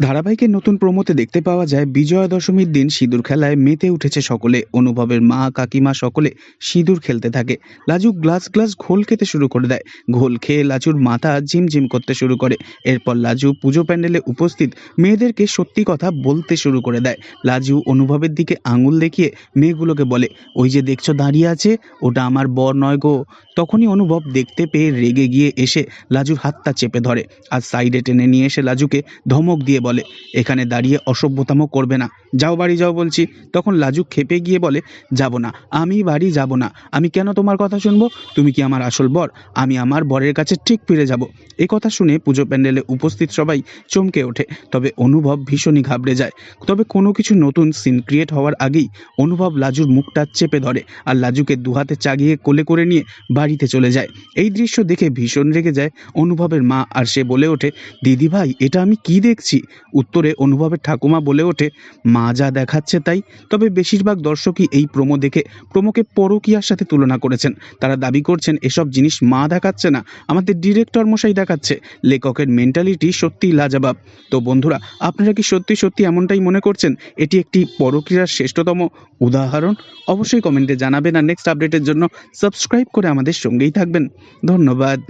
ধারাবাহিকের নতুন প্রোমোতে দেখতে পাওয়া যায় বিজয়া দশমীর দিন সিঁদুর খেলায় মেতে উঠেছে সকলে। অনুভবের মা কাকিমা সকলে সিঁদুর খেলতে থাকে। লাজু গ্লাস গ্লাস ঘোল খেতে শুরু করে দেয়। ঘোল খেয়ে লাজুর মাথা ঝিমঝিম করতে শুরু করে। এরপর লাজু পুজো প্যান্ডেলে উপস্থিত মেয়েদেরকে সত্যি কথা বলতে শুরু করে দেয়। লাজু অনুভবের দিকে আঙুল দেখিয়ে মেয়েগুলোকে বলে, ওই যে দেখছ দাঁড়িয়ে আছে? ওটা আমার বর নয় গো। তখনই অনুভব দেখতে পেয়ে রেগে গিয়ে এসে লাজুর হাতটা চেপে ধরে। আর সাইডে টেনে নিয়ে এসে লাজুকে ধমক দিয়ে বলে, এখানে দাঁড়িয়ে অসভ্যতামো করবে না। যাও বাড়ি যাও, বলছি। তখন লাজু খেপে গিয়ে বলে, যাব না, আমি বাড়ি যাব না। আমি কেন তোমার কথা শুনব? তুমি কি আমার আসল বর? আমি আমার বরের কাছে ঠিক ফিরে যাব। এ কথা শুনে পুজো প্যান্ডেলে উপস্থিত সবাই চমকে ওঠে। তবে অনুভব ভীষণই ঘাবড়ে যায়। তবে কোনো কিছু নতুন সিন ক্রিয়েট হওয়ার আগেই অনুভব লাজুর মুখটা চেপে ধরে আর লাজুকে দুহাতে চাগিয়ে কোলে করে নিয়ে বাড়িতে চলে যায়। এই দৃশ্য দেখে ভীষণ রেগে যায় অনুভবের মা আর সে বলে ওঠে দিদি ভাই এটা আমি কি দেখছি? উত্তরে অনুভবের ঠাকুমা বলে ওঠে, মা যা দেখাচ্ছে তাই। তবে বেশিরভাগ দর্শকই এই প্রোমো দেখে প্রোমোকে পরকীয়ার সাথে তুলনা করেছেন। তারা দাবি করছেন, এসব জিনিস মা দেখাচ্ছে না, আমাদের ডিরেক্টর মশাই দেখাচ্ছে। লেখকের মেন্টালিটি সত্যিই লাজাবাব। তো বন্ধুরা, আপনারা কি সত্যি সত্যি এমনটাই মনে করছেন? এটি একটি পরকীয়ার শ্রেষ্ঠতম উদাহরণ? অবশ্যই কমেন্টে জানাবেন, আর নেক্সট আপডেটের জন্য সাবস্ক্রাইব করে আমাদের সঙ্গেই থাকবেন। ধন্যবাদ।